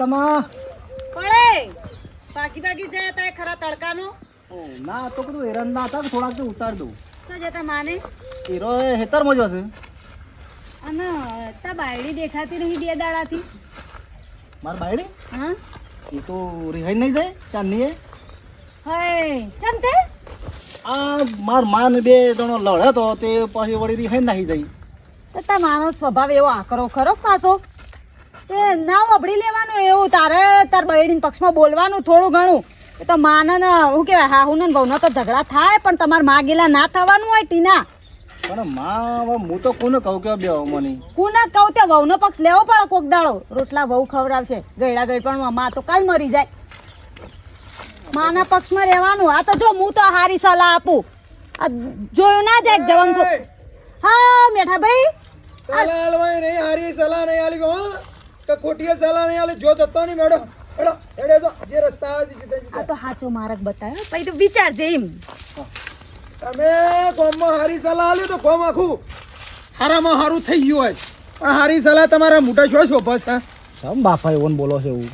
તમા? પડે પાકી પાકી જાય તા ખરા તડકાનો? ના તો કીધું હેરાન ના હતા થોડાક તો ઉતાર દઉં. તો જતા માને. હીરો હેતર હેતરમાં છે. અને તા બાયડી દેખાતી નહીં બે દાડાથી. મારા બાયડી? હા? એ તો રિહાઈ નહીં જાય ચાંદની હે ચમ તે? આ માર માન બે જણો લડે તો તે પછી વળી રિહાઈ નહીં જાય. તો તા માનો સ્વભાવ એવો આકરો ખરો પાછો. તે ના અભડી લેવાનું એવું. તારે તાર બહેડીન પક્ષમાં બોલવાનું થોડું ઘણું. એ તો માને ને શું કહેવાય હા હું ને બહુનો તો ઝઘડા થાય પણ તમારે માં ગેલા ના થવાનું હોય ટીના. પણ માં હવે હું તો કોને કહું કે બે મને કુના કહું તે વહુનો પક્ષ લેવો પડે કોક દાડો. રોટલા વહુ ખવડાવશે ગયડા ગઈ પણ માં તો કાલ મરી જાય. માના પક્ષમાં રહેવાનું. આ તો જો હું તો હારી સલાહ આપું. આ જોયું ના જાય જવાનું હા મેઠા ભાઈ સલાહ નહીં હારી સલાહ નહીં આલી હો ખોટીએ ખોટી સલાહ નહીં આલી જો જતો નહીં મેડો એડો એડે તો જે રસ્તા આવે છે જીતે આ તો હાચો માર્ગ બતાવ્યો. પછી તો વિચારજે એમ. તમે કોમમાં હારી સલાહ આલી તો કોમ આખું હારામાં હારું થઈ ગયું હોય. પણ હારી સલાહ તમારા મોટા છો શોભા છે? સમ બાપા એવોને બોલો છે એવું?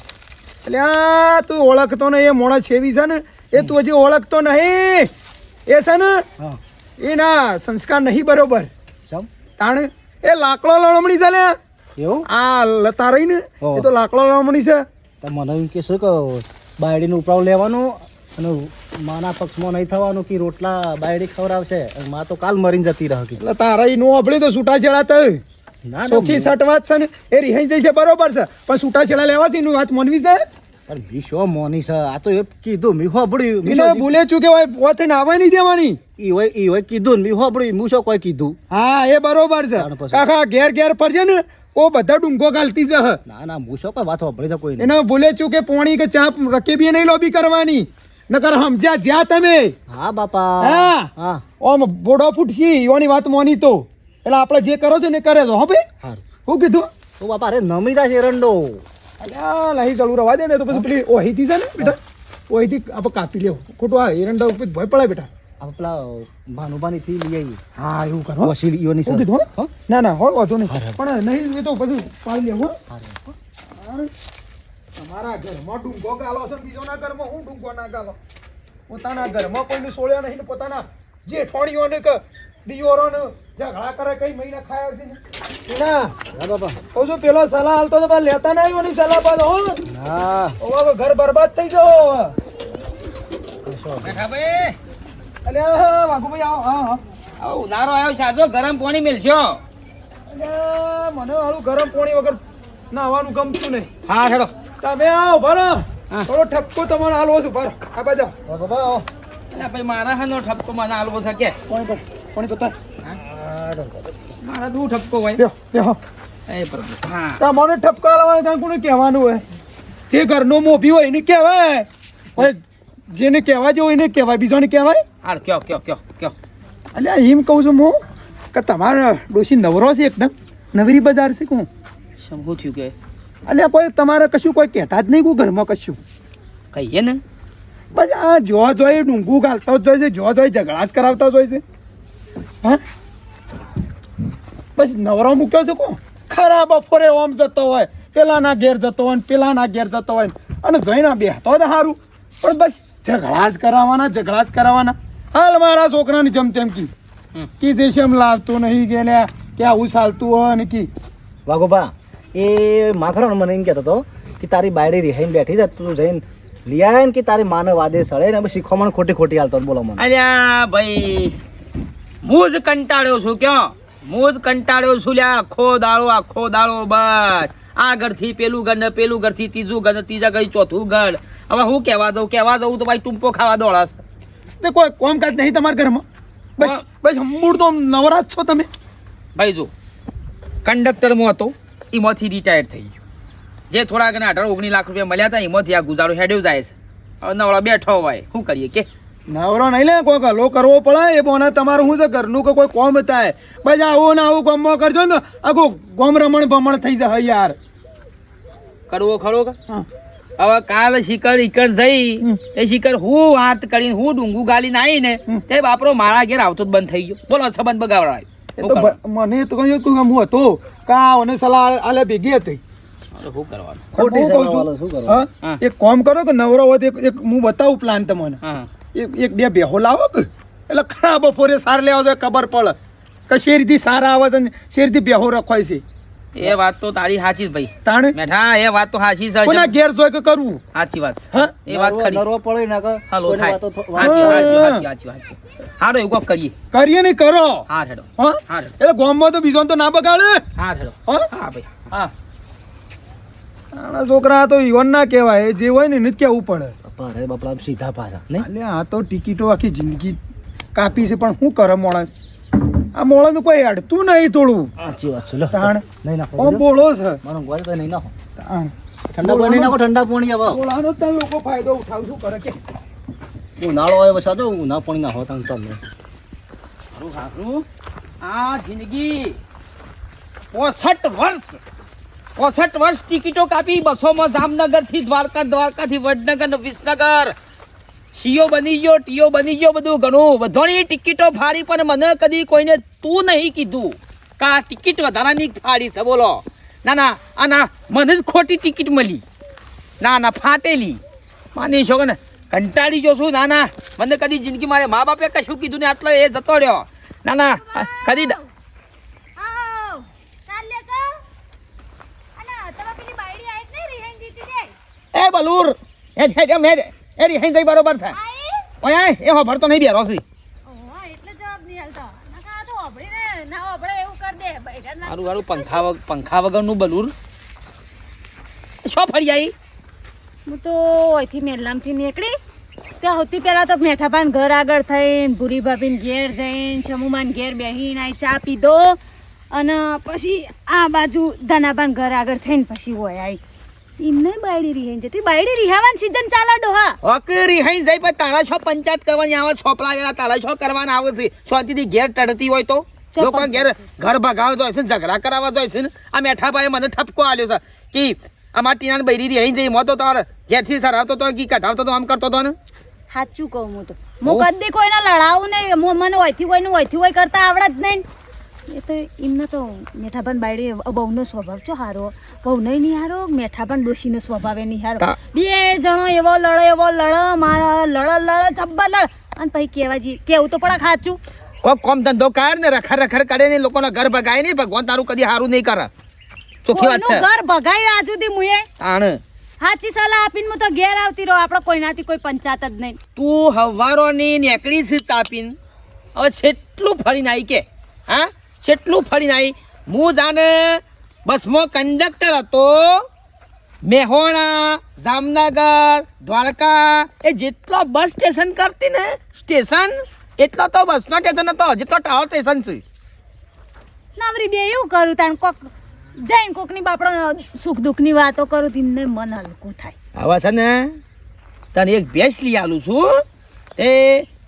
એટલે આ તું ઓળખતો ને એ મોણા છેવી છે ને એ તું હજી ઓળખતો નહીં. એ છે ને એ એના સંસ્કાર નહીં બરોબર. સમ તાણ? એ લાકડો લણમણી છે લે એવું? આ લતા રહી ને એ તો લાકડો લણમણી છે. તો મને એમ કે શું કે બાયડીનો ઉપરાવ લેવાનો અને માના પક્ષમાં નહીં થવાનું કે રોટલા બાયડી ખવડાવશે. મા તો કાલ મરીને જતી રહે કે. એટલે તારા ઈ નો આપણી તો છૂટા છેડા ના ચોખ્ખી સટવાત સટ વાત છે ને એ રિહાઈ છે બરોબર છે. પણ છૂટા છેડા લેવા છે એનું વાત મનવી છે? પણ મીશો મોની છે? આ તો એ કીધું મી હોબડ્યું મી એને ભૂલે ચૂકે હોય પોતે નાવા નહીં દેવાની? ઈ હોય ઈ હોય કીધું મીહો મી હોબડ્યું કોઈ કીધું. હા એ બરોબર છે. કાકા ઘેર ઘેર ફરજે ને? ઓ બધા ડુંગો ગાલતી છે ના ના હું શું કોઈ વાત હોબળી છે કોઈ એને ભૂલે કે પોણી કે ચા રકેબી નહીં લોબી કરવાની. નકર સમજ્યા જ્યાં તમે. હા બાપા. હા. હા. ઓમ બોડો ફૂટશી યોની વાત મોની તો. એટલે આપણે જે કરો છો ને કરે તો હો ભાઈ? હારું. શું કીધું? તો બાપા અરે નમી જાય છે એરંડો અલ્યા લહી ચાલુ રવા દે ને તો પછી પેલી ઓહીથી છે ને બેટા ઓહીથી આપણે કાપી લેવો. ખોટું આ એરંડા ઉપર ભય પડે બેટા. આપણે પેલા ભાનુભાની થી લઈ આવીએ હા એવું કરો વસીલ ઈઓની કીધું? ના ના હોય વાંધો નહીં. પણ નહીં એ તો બધું પાડી લેવું. તમારા ઘરમાં ડુંગો ગાલો છે બીજોના ઘરમાં હું ડુંગો ના ગાલો? પોતાના ઘરમાં કોઈને સોળ્યા નહીં ને પોતાના જેઠવાણીઓને કે દિયોરોને ઝઘડા કરે કઈ મહિના ખાયા છે ને? ના. હા બાપા. કહું છું પેલો સલાહ હાલતો તો લેતા નહીં એની સલાહ બાદ હો. ઘર બરબાદ થઈ જાઓ અલ્યા વાઘુભાઈ આવો હા હા. ઉનાળો આવ્યો સાજો ગરમ પાણી મેલજો અલે મને હાલું ગરમ પાણી વગર નાવાનું ગમતું નહીં. હા છેડો તમે આવો ભરો હા. થોડો ઠપકો તમારો હાલવો છું ભરો આ બાજુ બાપા આવો. એટલે ભાઈ મારા હાનો ઠપકો મને આલવો છે કે? પાણી તો પાણી તો મારા દુ ઠપકો હોય? એ પ્રભુ હા. તમને ઠપકો હાલવાનો ત્યાં કોને કહેવાનું હોય? જે ઘરનો મોભી હોય એને કહેવાય. હવે જેને કહેવા જેવું એને કહેવાય બીજોને કહેવાય? હાલ કયો કયો કયો કયો. અલ્યા એમ કહું છું હું કે તમારા ડોશી નવરો છે એકદમ. નવરી બજાર છે કહું શું થયું કે. અલ્યા કોઈ તમારે કશું કોઈ કહેતા જ નહીં કું ઘરમાં કશું. કહીએ ને. બસ આ જો જોઈ ડુંગું ગાલતા જ હોય છે જો જોઈ ઝઘડા જ કરાવતા જ હોય છે. હા? બસ નવરો મૂક્યો છે કું ખરા બપોરે ઓમ જતો હોય પેલાના ઘેર જતો હોય ને પેલાના ઘેર જતો હોય અને જોઈને બેહતો જ સારું પણ બસ ઝઘડા જ કરાવવાના ઝઘડા જ કરાવવાના હાલ મારા છોકરાની જેમ તેમ કી. કી જે છે એમ લાવતું નહીં કે લે કે આવું ચાલતું હોય ને કી. વાઘોબા એ માખરો મને એમ કહેતો હતો કે તારી બાયડી રિહાઈને બેઠી છે તું જઈને લઈ આય ને કે તારી માને વાદે સળે ને શીખવામાં ખોટી ખોટી હાલતો હતો. બોલો મને. અલ્યા ભાઈ હું જ કંટાળ્યો છું ક્યાં? હું જ કંટાળ્યો છું લ્યા આખો દાળો આખો દાળો બસ. આ ઘરથી પેલું ઘર ને પેલું ઘરથી ત્રીજું ઘર ને ત્રીજા ઘર ચોથું ઘર. હવે હું કહેવા દઉં કહેવા દઉં તો ભાઈ ટૂંપો ખાવા દોડાશ. તે કોઈ કોમકાજ નહીં તમારા ઘરમાં? બસ બસ મૂળ તો નવરાજ છો તમે. ભાઈ જો કંડક્ટરમાં હતો એમાંથી રિટાયર થઈ ગયો. જે થોડા ઘણા અઢાર ઓગણીસ લાખ રૂપિયા મળ્યા હતા એમાંથી આ ગુજારો હેડ્યો જાય છે. નવરા બેઠો હોય શું કરીએ કે? નવરો નહીં લે કોઈ ગલો કરવો પડે એ બોના તમારું શું છે ઘરનું કે કોઈ કોમ થાય? બસ આવું ને આવું કોમમાં કરજો ને આખું ગોમ રમણ ભમણ થઈ જાય યાર. કરવો ખરો કે? હવે કાલ શિકર ઇકર જઈ એ શિકર હું વાત કરીને હું ડુંગુ ગાલીને આવી ને તે બાપરો મારા ઘેર આવતો જ બંધ થઈ ગયો. બોલો સંબંધ બગાવડાય. મને તો કહ્યું તું હું હતો કા અને સલાહ આલે ભેગી હતી. તો શું કરવાનું? કહું છું. એક કોમ કરો કે નવરો હોય એક એક હું બતાવું પ્લાન તમને. હા. એક એક બે બેહો લાવો કે એટલે ખરા બપોરે સાર લેવા તો ખબર પડે. કે શેરીથી સારા આવે છે શેરીથી બેહો રખાય છે? એ વાત તો તારી સાચી ભાઈ. તાણે? મેઠા એ વાત તો સાચી છે. કોના ઘેર જોઈ કે કરવું સાચી વાત છે. હા? એ વાત ખરી. નરવો પડે ના કે હાલો થાય. સાચી સાચી સાચી સાચી હારો એવું કોક કરીએ. કરીએ નહીં કરો. હા હેડો. હા? હા હેડો. એટલે ગામમાં તો બીજો તો ના બગાડે? હા હેડો. હા? હા ભાઈ. હા. આના છોકરા તો ઈવન ના કહેવાય. એ જે હોય ને જ કહેવું પડે. ભારે બાપડા બાપા સીધા પાછા નહીં? અલ્યા આ તો ટિકિટો આખી જિંદગી કાપી છે પણ શું કરે મોણસ આ મોણસનું કોઈ અડતું નહીં થોડું. સાચી વાત છે લો. તાણ. નહીં નાખો બોળો છે. મારો ઊંઘવા તો નહીં નાખો. તાણ. ઠંડા પાણી નાખો ઠંડા પાણી આવો. બોલાનો તો લોકો ફાયદો ઉઠાવ શું કરે કે? ઉનાળો આવે પછી તો ઉના પાણી નાખો તમે તમને આ જિંદગી પોસઠ વર્ષ. પોસઠ વર્ષ ટિકિટો કાપી બસોમાં જામનગરથી દ્વારકા, દ્વારકાથી વડનગર વિસનગર. સીઓ બની ગયો ટીઓ બની ગયો બધું ઘણું. બધાની ટિકિટો ફાડી, પણ મને કદી કોઈને તું નહીં કીધું. કે આ ટિકિટ વધારાની ફાડી છે, બોલો. ના ના, આ ના, મને જ ખોટી ટિકિટ મળી. ના ના, ફાટેલી. માની છો ને, કંટાળી જો છું. ના ના, મને કદી જિંદગી મારે મા બાપે કશું કીધું ને આટલો એ જતો રહ્યો. ના ના, કદી ડ- આવ ચાલ લે છો અને તમે પેલી બાયડી આઈ જ નહીં રિહાઈન જીતી દે એ બલુર એ હે કેમ હે એ રી હઈ બરોબર છે. ઓય એ હો ભરતો નહીં બેરો સી એટલે જવાબ નહીં હાલતો નકા આ તો ઓભળીને ના ઓભળે એવું કર દે. બાયડા ના મારું વાળું પંખા પંખા વગરનું બલુર. શો ફરી આવી હું તો અહીંથી મેલામથી નીકળી. ત્યાં સૌથી પહેલાં તો મેઠાભાન ઘર આગળ થઈને ભૂરી ભાભીને ઘેર જઈને શમુમાન ઘેર બેસીને આ ચા પીધો. અને પછી આ બાજુ ધનાભાન ઘર આગળ થઈને પછી હોય આવી એમને બાયડી રિહાઈ જતી બાયડી રિહાવાની સીઝન ચાલે ડોહા હકરી હઈ જાય પણ તારા છો પંચાયત કરવાની આવે છોપલા વેલા તારા છો કરવાના આવે છે. શાંતિથી ઘેર ટડતી હોય તો. લોકો ઘેર ઘર ભગાવતો જોઈએ છે ઝઘડા કરાવવા જોઈએ છે ને. આ મેઠા ભાઈ મને ઠપકો આલ્યો છે કે અમાર ટીનાને બૈરી રહી જઈ મો તો તાર ઘેરથી સરાવતો તો કે કઢાવતો તો આમ કરતો તો ને? સાચું કહું હું તો. હું કદી કોઈને લડાવું નહીં મને હોયથી હોય ને હોયથી હોય કરતા આવડે જ નહીં. એ તો એમને તો મેઠાભાન બાયડી બહુનો સ્વભાવ છો હારો? બહુ નહીં હારો? મેઠાભાન ડોશીનો સ્વભાવ એ નહીં હારો? બે જણો એવો લડો એવો લડો મારા લડો લડો જબ્બર લડ. અને પછી કહેવા જઈએ કેવું તો પડે ખાચું કોક કોમ ધંધો કર ને રખર રખર કરે ને લોકોના ઘર ભગાય નહીં ભગવાન તારું કદી સારું નહીં કરે. ચોખ્ખી વાત છે. ઘર ભગાય આજ સુધી મુએ? આણ સાચી સલાહ આપીને હું તો ઘેર આવતી રહો આપણે કોઈનાથી કોઈ પંચાયત જ નહીં. તું હવારોની નેકડી છે તાપીન. હવે છેટલું ફરીને આવી કે હા? છેટલું ફરી નાઈ હું જાને બસમાં કંડક્ટર હતો. મેહોણા જામનગર દ્વારકા એ જેટલો બસ સ્ટેશન કરતી ને સ્ટેશન એટલો તો બસનો સ્ટેશન હતો. જેટલો ટાવર સ્ટેશન છે. નામરી બે એવું કરું તાણ કોક જઈને કોકની બાપડો સુખ દુઃખની વાતો કરું તો એમને મન હલકું થાય. આવા છે ને તને એક ભેંસ લઈ આલું છું. એ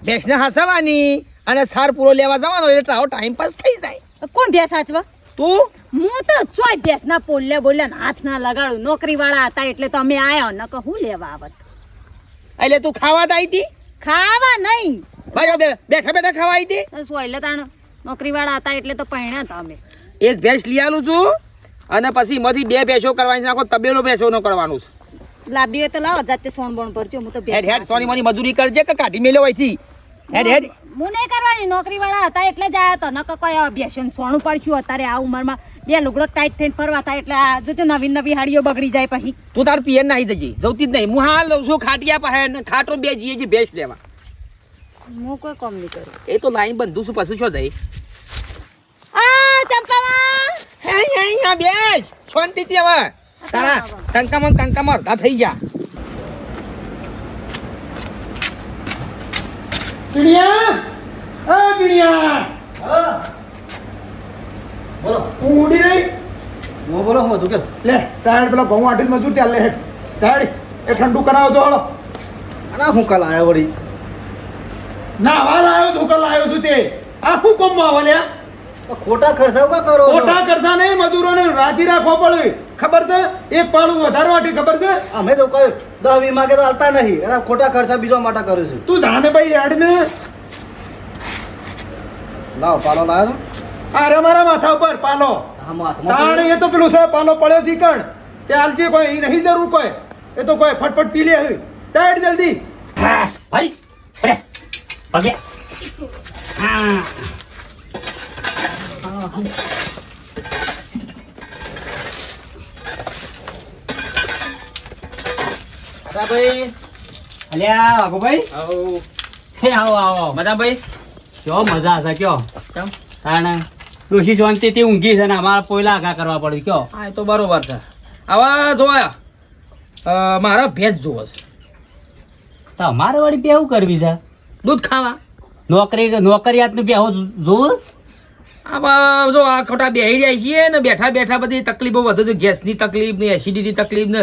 ભેંસને હસાવાની અને સાર પૂરો લેવા જવાનો એટલે આવો ટાઈમ પાસ થઈ જાય. કોણ ભેંસ સાચવા? તું? હું તો ચોય ભેંસના પોલ્યા બોલ્યા ને હાથ ના લગાડું. નોકરી વાળા હતા એટલે તો અમે આયા ન કે હું લેવા આવત? એટલે તું ખાવા આવી હતી ખાવા નહીં. ભાઈ બે- બેઠા બેઠા ખાવા આવી હતી સોયલે તાણ નોકરી વાળા હતા એટલે તો પહેણ્યા હતા અમે. એક ભેંસ લઈ આલું છું. અને પછી એમાંથી બે ભેંસો કરવાની છે. આખો તબેલો ભેંસો નો કરવાનું છે. લાંબી હોય તો લાવો જાતે સોન બોણ પરજો હું તો ભેંસ હેડ હેડ સોની મોની મજૂરી કરજે કે કાઢી મેલ્યો હોયથી હેડ હેડ. હું નહીં કરવાની નોકરી વાળા હતા એટલે જ આવ્યા હતા. ન કે કોઈ અભ્યાસ સોનું પડશું અત્યારે આ ઉંમરમાં. બે લુગડો ટાઈટ થઈને ફરવા થાય એટલે આ જોજો નવી નવી હાડીઓ બગડી જાય પછી. તું તાર પિયર નાહી જજે જવતી જ નહીં. હું હાલ લઉં છું ખાટિયા પાસે ને ખાટો બે જઈએ છીએ ભેંસ લેવા. હું કોઈ કામ નહીં કરું. એ તો લાઈન બંધું છું પછી છો જઈ? આ ચંપામાં હે હે બેસ. શાંતિથી હવે. તારા ને અડધા થઈ ગયા. પીણિયા? એ પીણિયા! હા. બોલો. તું ઉડી રહી હું બોલો હું હતું કે લે તાડ પેલા ઘઉં આઠી મજૂર ત્યાં લે હેઠ તાડ એ ઠંડુ કરાવો તો હળો ના હું કાલ આવ્યા વળી? ના વાલ આવ્યો છું કલ આવ્યો છું તે. આ શું કોમમાં આવે લ્યા? તો ખોટા ખર્ચા કા કરો ખોટા ખર્ચા નહીં મજૂરોને રાજી રાખવો પડે. ખબર છે? એક પાળું વધારવાથી ખબર છે? અમે તો કહ્યું દસ વીમા માગે તો હાલતા નહીં. એના ખોટા ખર્ચા બીજા માટે કરે છે. તું જાને ભાઈ હેડ ને? લાવ પાલો લાવ અરે મારા માથા ઉપર પાલો. તાણ એ તો પેલું છે પાલો પડ્યો છે કણ તે હાલજે કોઈ નહીં જરૂર કોઈ. એ તો કોઈ ફટફટ પી લે ટાઈટ જલ્દી. હા ભાઈ અરે પગે. હા. ભાઈ અલ્યા વાઘુભાઈ? આવો. હે આવો આવો. મજા ભાઈ કયો મજા છે કયો કેમ? તાણે ડોશી શાંતિથી ઊંઘી છે ને અમારે પોયલા આગા કરવા પડ્યું કયો હા એ તો બરોબર છે. આવા જોયા મારા ભેંસ જોવો છે. તમારે વાળી બેહું કરવી છે? દૂધ ખાવા. નોકરી નોકરિયાતનું બેહું જોવું? આમાં જો આ ખોટા બેહી રહ્યા છીએ ને બેઠા બેઠા બધી તકલીફો વધુ છે. ગેસની તકલીફ ને એસિડિટી તકલીફ ને.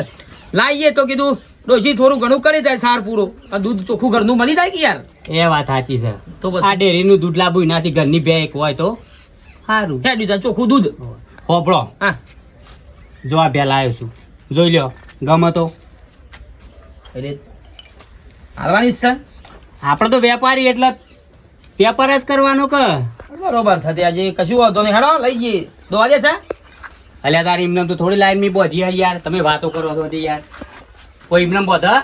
લાવીએ તો કીધું ડોશી થોડું ઘણું કરી જાય સાર પૂરો. આ દૂધ ચોખ્ખું ઘરનું મળી જાય કે યાર? એ વાત સાચી છે. તો બસ આ ડેરીનું દૂધ લાવવું એનાથી ઘરની બે એક હોય તો સારું. હે દીધા ચોખ્ખું દૂધ. હોપડો હા. જો આ ભેલા આવ્યો છું. જોઈ લ્યો ગમે તો એટલે હાલવાની જ છે. આપણે તો વેપારી એટલે વેપાર જ કરવાનો કે? બરોબર છે તે આજે કશું વાંધો નહીં. હેડો લઈ જઈએ. દોવા દે છે? અલ્યા તારી એમને તો થોડી લાઈન મી બોધી યાર. તમે વાતો કરો છો યાર. કોઈ એમને બોધા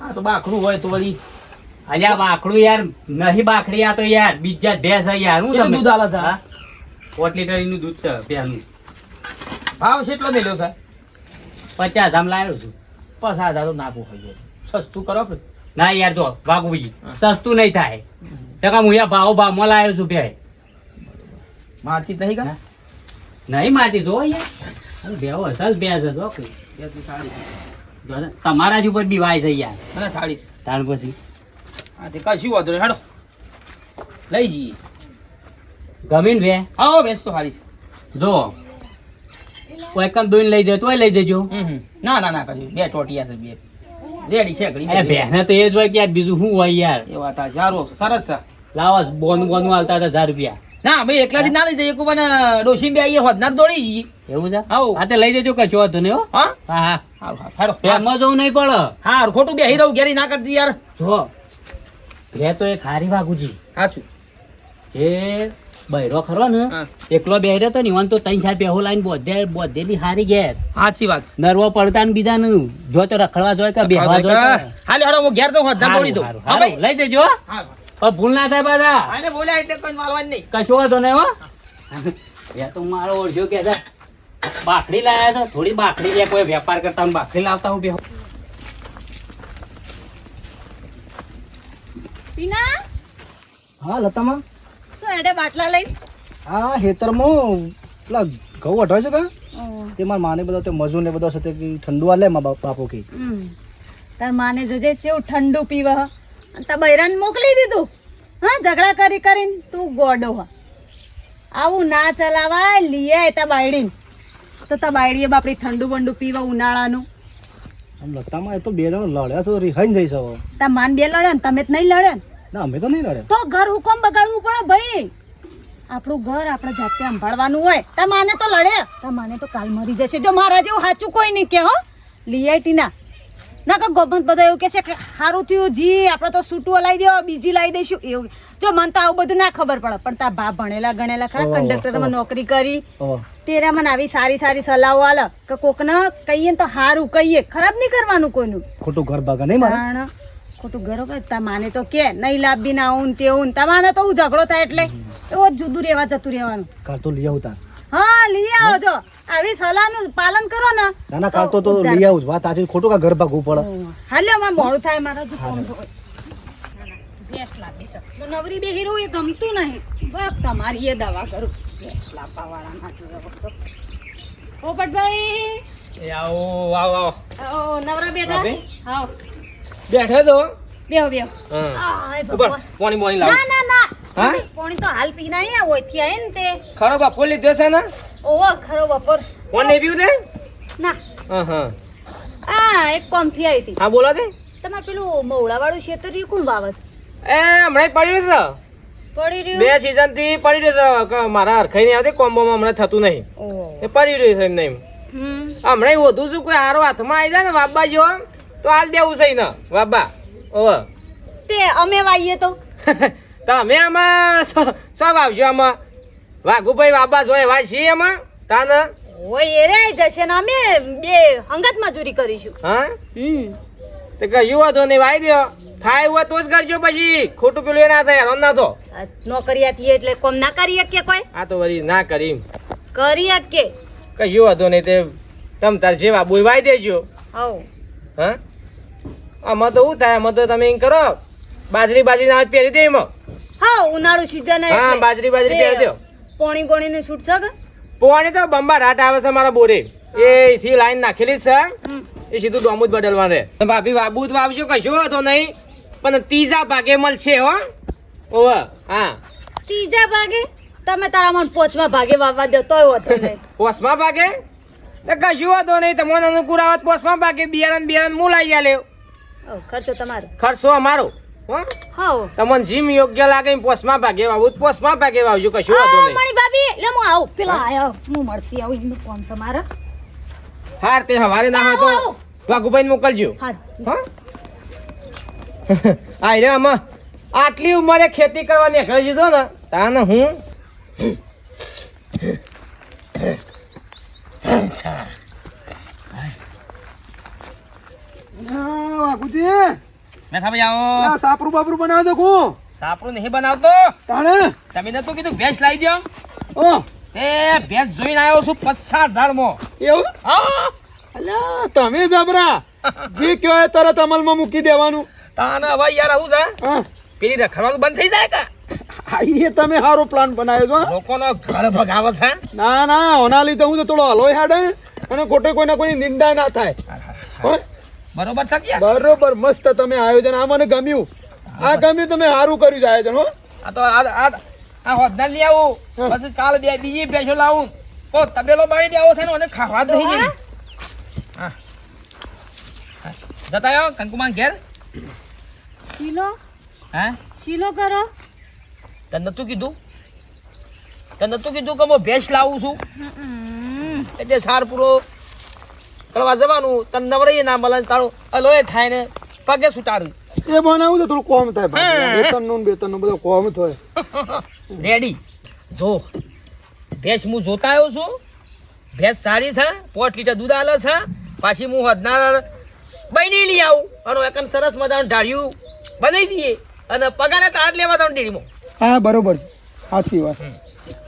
હા? તો બાખરું હોય તો વળી. અલ્યા બાખડું યાર. નહીં બાખડી આ તો યાર. બીજા ભેંસ છે યાર. હું તમને તમે દૂધ આલે છે? હા? લીટરનું દૂધ છે ભેંસનું. ભાવ કેટલો મેલ્યો છે? પચાસ આમ લાવ્યો છું. પચાસ હજાર તો નાખું હોય સસ્તું કરો ના યાર જો હા. સસ્તું નહીં થાય. ટકા હું યાર ભાવ ભાવમાં લાવ્યો છું બે મારતી નહીં કા નહીં મારતી જો યાર બેહો અસલ બે હજાર જો કોઈ. તમારા જ ઉપર બી વાય થઈ યાર અને સાડી છે. પછી? હા તે કશું વાંધો નહીં. હેડો લઈ જઈએ. ગમીન બે? હા બેસ તો સાડી છે. જો. કોઈ કમ દોઈને લઈ જાય તોય લઈ જજો. ના ના ના કશું બે ટોટિયા છે બે. રેડી છે ઘડી બેને તો એ જ હોય કે યાર બીજું શું હોય યાર? એ વાત આ સારું સરસ છે. લાવો બોન બોનું હાલતા હતા હજાર રૂપિયા. ના ભાઈ એકલાથી ના લઈ જઈએ કોઈ ડોસી બે આવીએ હોદનાર દોડી જઈએ. એવું છે? હાઉ. હા તે લઈ જજો કશું વાંધો નહીં હો. હા? હા હા. હારું. જવું નહીં પડે. હા ખોટું બેહી રહું ઘેરી ના કરતી યાર. જો ઘે તો એ ખારી વાગુજી સાચું જે બૈરો ખરો ને એકલો બેહર્યો તો ને ઈવન તો ત્રણ ચાર બેહો લાઈન બોધે બોધેલી હારી ઘેર. સાચી વાત. નરવો પડતા ને બીજાનું જો તો રખડવા જોઈએ કે બેહવા જોય. હાલે હેડો હું ઘેર તો હોદનાર દોડી દઉં. હા લઈ જજો. હો. પણ ભૂલ ના થાય બધા. આને બોલ્યા એટલે કોઈ માલવાનું નહીં. કશું વાંધો નહીં હો. એ તો મારો ઓળખ્યો કે છે. બાકડી લાયા તો થોડી બાકડી લે કોઈ વેપાર કરતા હું બાકડી લાવતા હું બેહો. પીના હા લતામાં. શું એડે બાટલા લઈ હા હેતર ખેતરમાં. પેલા ઘઉં વઢાય છે કા? તે મારા માને બધા તે મજૂર ને બધા સાથે ઠંડુ આલે મા બાપ- બાપો કે હમ. તાર માને જજે ચેવું ઠંડુ પીવે તાર બૈરાને મોકલી દીધું. હા ઝઘડા કરી કરીને તું ગોડો હા. આવું ના ચલાવાય લીએ તા બાયડી તો તા બાયડીએ બાપડી ઠંડુ બંડુ પીવા ઉનાળાનું. આમ લતામાં એ તો બે જણ લડ્યા તો રિહાઈ જઈ હવે તા માન બે લડ્યા ને તમે જ નહીં લડ્યા ને? ના અમે તો નહીં લડ્યા. તો ઘર હુકમ બગાડવું પડે ભાઈ. આપણું ઘર આપણે જાતે સંભાળવાનું હોય. તા માને તો લડે. તો માને તો કાલ મરી જશે. જો મારા જેવું સાચું કોઈ નહીં કે હો. લીઆઈટી ના. ના કે ગોમત બધા એવું કે છે કે સારું થયું જી આપણે તો સૂટું લાવી દો બીજી લાવી દઈશું. એવું. જો મને તો આવું બધું ના ખબર પડે. પણ તા બા ભણેલા ગણેલા ખરા કંડક્ટરમાં નોકરી કરી. તેરા મને આવી સારી સારી સલાહો આલે કે કોકને કહીએ ને તો સારું કહીએ. ખરાબ નહીં કરવાનું કોઈનું. ખોટું ઘર ભાગા નહીં મારા ખોટું ઘરો કે તા માને તો કે નહીં લાભી ના હું તેવું ને તમારે તો હું ઝઘડો થાય એટલે. એવો જુદું રહેવા જતું રહેવાનું. કાલ તો લઈ આવું તાર. હા લઈ આવો જો. આવી સલાહનું પાલન કરો ને ના ના કાલ તો તો લઈ આવું વાત આજે ખોટું કા ઘર ભાગવું પડે? હાલ્યો માં મોડું થાય મારા તો કોમ હોય. લાવી છે. તો નવરી બેહી રહું એ ગમતું નહીં. બસ તમારી એ દવા કરું. લાવવા વાળા ના જોયા. પોપટભાઈ એ આવો આવો આવો. નવરા બેઠા? ભાભી? હા બેઠે તો બેહો બેહો. હા. ઉપર પાણી પાણી લાવ. ના ના ના હા? પોણી તો હાલ પીના અહીંયા ઓયથી આયે ને તે. ખરો બાપો લીધો છે ને? ઓવો ખરો બપોર કોણ નહીં પીવું તે? ના. હા હા. આ એક કોમથી આવી હતી. હા બોલો દે તમારે પેલું મવડા વાળું ખેતર કોણ વાવસ એ હમણાં પડી રહ્યું પડી છે બે રહ્યું સીઝનથી પડી રહ્યું છે. મારા હરખાઈ નહીં આવતી કોમ્બોમાં હમણાં થતું નહીં. એ પડી રહ્યું છે એમ નહીં હમ. હમણાં વધુ શું કોઈ હારો હાથમાં આવી જાય ને બાબા જો તો હાલ દેવું છે ને વાબા ઓહ. તે અમે વાઈએ તો. તમે આમાં સ- સબ આવશો આમાં. વાઘુભાઈ વાબા જો એવા છીએ એમાં તાને? ઓય એ રે જશે ને અમે બે હંગત મજૂરી કરીશું. હા? હમ. તો કશું વાંધો નહીં વાઈ દો થાય હોય તો જ કરજો પછી. ખોટું પેલું ના થાય રોન ના તો આ નોકરી હતી એટલે કોમ ના કરી શકીએ કોઈ? આ તો વળી ના કરી કરી શકીએ. કશું વાંધો નહીં તે તમ તાર જેવા બોય વાઈ દેજો. હા? આમાં તો શું થાય? આમાં તો તમે એમ કરો. બાજરી બાજરી ના પહેરી દે એમાં. હા ઉનાળુ સીઝન હા બાજરી બાજરી પહેરી દો. પોણી પોણી ને છૂટ છે કે? પોણી તો બંબા રાટ આવે છે મારા બોરે. એ થી લાઈન નાખેલી છે. એ સીધું ડોમું જ બદલવા રે ભાભી વાબુ તો વાવજો કશું વાંધો નહીં. પણ ત્રીજા ભાગે મળશે હો. ઓવ હા. ત્રીજા ભાગે? તમે તારા મન પોચમા ભાગે વાવવા દો તોય હોતો નહીં. પોસમાં ભાગે? તો કશું વાંધો નહીં તમને અનુકૂળ આવત પોસમાં ભાગે. બિયારણ બિયારણ હું લાવી આલ્યો. ખર્ચો તમારો. ખર્ચો અમારો. તમને જીમ યોગ્ય લાગે એમ પોસમાં ભાગે વાવું પોસ્ટમાં પોસમાં ભાગે વાવજો કશું વાંધો નહીં. મારી ભાભી એટલે હું આવું. પેલા આયો હું મળતી આવું એમનું કોમ છે હાર તે હવારે ના હોય તો વાઘુભાઈ મોકલજો. હા હા? આ રે આમાં. આટલી ઉંમરે ખેતી કરવા નીકળી દીધો ને તાને હું વાઘુજી. બેઠા ભાઈ આવો. સાપરું બાપરું બનાવે કોણ સાપરું નહીં બનાવતો. તાણે? તમે નતું કીધું ભેંસ લાવી દો ઓ. એ ભેંસ જોઈને આવ્યો છું પચાસ હજારમાં. એવું? હા. અલ્યા તમે જબરા. જે કયો એ તરત અમલમાં મૂકી દેવાનું. તાને ભાઈ યાર આવું છે? હા. પેલી રખડવાનું બંધ થઈ જાય કે? આઈએ તમે સારો પ્લાન બનાવ્યો છો? લોકોનો ઘર ભગાવે છે? ના ના ઓના લીધે હું તો થોડો હલોય હાડે અને ખોટે કોઈને કોઈ નિંદા ના થાય? બરોબર છે કે? બરોબર મસ્ત તમે આયોજન આ મને ગમ્યું. આ ગમ્યું તમે સારું કર્યું છે આયોજન હો. આ તો આ આ આ હોદના લઈ આવું. પછી કાલ બે બીજી પેશો લાવું. ઓ તબેલો બાળી દેવો છે ને મને ખાવા નહીં દેવી હા હા. જતા આવ્યો કંકુમાન ઘેર. શીલો? હા? શીલો કરો. તને નતું કીધું? તને નતું કીધું કે હું ભેંસ લાવું છું? એટલે સાર પૂરો કરવા જવાનું તને નવરાઈ ના મળે ને તારું અલોય થાય ને પગે સુટારું એ બનાવું તો થોડું કોમ થાય હા. પાછું. વેતનનું ને બધું કોમ થાય. રેડી જો ભેંસ હું જોતા આવ્યો છું. ભેંસ સારી છે પોટ લીટર દૂધ આલે છે. પાછી હું હદનાર બની લઈ આવું. અને એકમ સરસ મજાનું ઢાળ્યું બનાવી દઈએ. અને પગારે તાર લેવા દઉં ડેરીમાં. હા બરોબર છે. સાચી વાત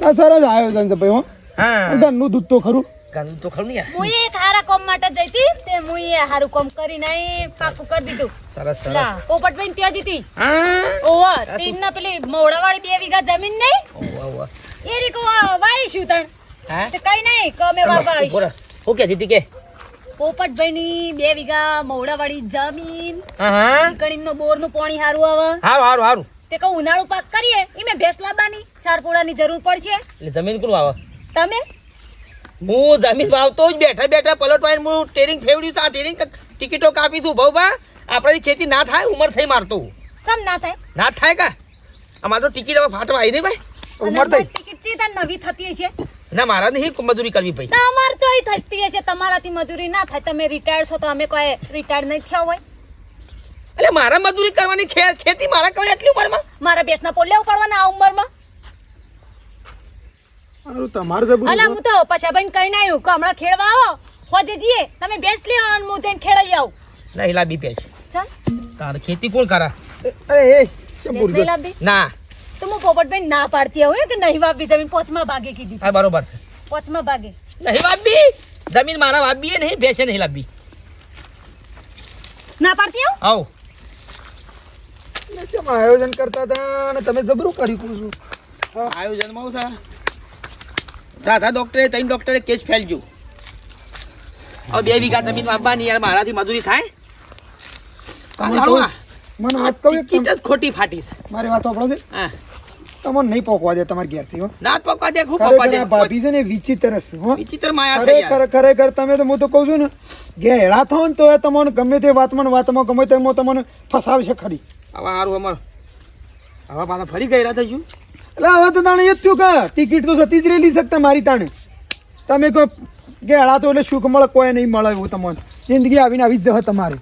આ સરસ આયોજન છે ભાઈ હો. હા. ઘરનું દૂધ તો ખરું. ગાનું તો ખરું યાર. હું એક હારા કોમ માટે જઈતી. તે હું એ હારું કોમ કરીને અહીં પાકું કરી દીધું. સરસ ના પોપટભાઈ ત્યાં દીધી હા? ઓવા તીનના પેલી મોડાવાળી બે વીઘા જમીન નહીં. ઓવા, ઓવા. એ રીકો વાવીશું તણ. હા? તે કઈ નહીં કમે અમે વાવવા આવીશું. બોલો શું કહેતી હતી કે? પોપટભાઈની બે વીઘા મોડાવાળી જમીન. હા કણીમ નો બોર બોરનું પાણી હારું આવે. હારું હારું હારું. તે કહું ઉનાળુ પાક કરીએ. ઈ મેં ભેંસ લાવવાની ચાર પોળાની જરૂર પડશે. એટલે જમીન કોણ આવે? તમે? હું જમીન વાવતો જ બેઠા બેઠા પલટવાઈને હું ટ્રેનિંગ ફેવડ્યું છે. આ ટ્રેનિંગ ટિકિટો કાપીશું ભાઉ બા આપણાથી ખેતી ના થાય ઉંમર થઈ મારતો. કેમ ના થાય? ના થાય કા? અમારે તો ટિકિટ હવે ફાટવા આવી નહીં ભાઈ. ઉંમર થઈ. ટિકિટ ચી તાર નવી થતી હશે. ના મારા નહીં મજૂરી કરવી ભાઈ. તમાર અહીં થતી હશે તમારાથી મજૂરી ના થાય. તમે રિટાયર્ડ છો તો અમે કોઈ રિટાયર્ડ નહીં થયા હોય. એટલે મારા મજૂરી કરવાની ખેતી મારા કરવા એટલી ઉંમરમાં? મારા બેસના પોલ લેવું પડવાના આ ઉંમરમાં? સારું તમારે જબુ અલા હું તો પછી બન કઈ ના આવ્યું કે હમણાં ખેડવા આવો. હોજે જીએ તમે બેસ્ટ લેવા અને હું જઈને ખેડાઈ આવું. હિલા બી પેશ ચાલ તાર ખેતી કોણ કરા? અરે એ લાવવી ના. તો હું પોપટભાઈ ના પાડતી આવું કે નહીં વાપી જમીન પોચમાં ભાગે કીધી. હા બરોબર છે. પોચમાં ભાગે. નહીં વાપી જમીન મારા વાપી એ નહીં બેસે નહીં લાવવી ના પાડતી આવું? આવ. આયોજન કરતા હતા અને તમે જબરું કરી કહું છું આયોજનમાં છે. દાદા ડોક્ટરે ત્રણ ડોક્ટરે કેસ ફેલજો. હવે બે વીઘા જમીન વાપવાની યાર મારાથી મજૂરી થાય? મને વાત કહું એક જ ખોટી ફાટી છે. મારી વાત સાંભળો છે? હા. તમને નહીં પોકવા દે તમારા ઘેરથી હો. ના પોકવા દે ખૂબ પોકવા દે? ભાભી છે ને વિચિત્ર છે હો. વિચિત્ર માયા છે યાર. ખરેખર તમે તો હું તો કહું છું ને ઘેરા થાવ ને તો એ તમને ગમે તે વાતમાં વાતમાં ગમે તેમાં તમને ફસાવશે ખરી. હવે સારું અમાર. હવે પાછા ફરી ગયેલા થઈશું. એટલે હવે તો તાણે એ જ થયું કે ટિકિટ તો જતી જ રહેલી શકતા મારી તાણે? તમે કહો કે હળા તો એટલે સુખ મળે, કોઈ નહીં મળે એવું તમને. જિંદગી આવીને આવી જ જશે તમારી.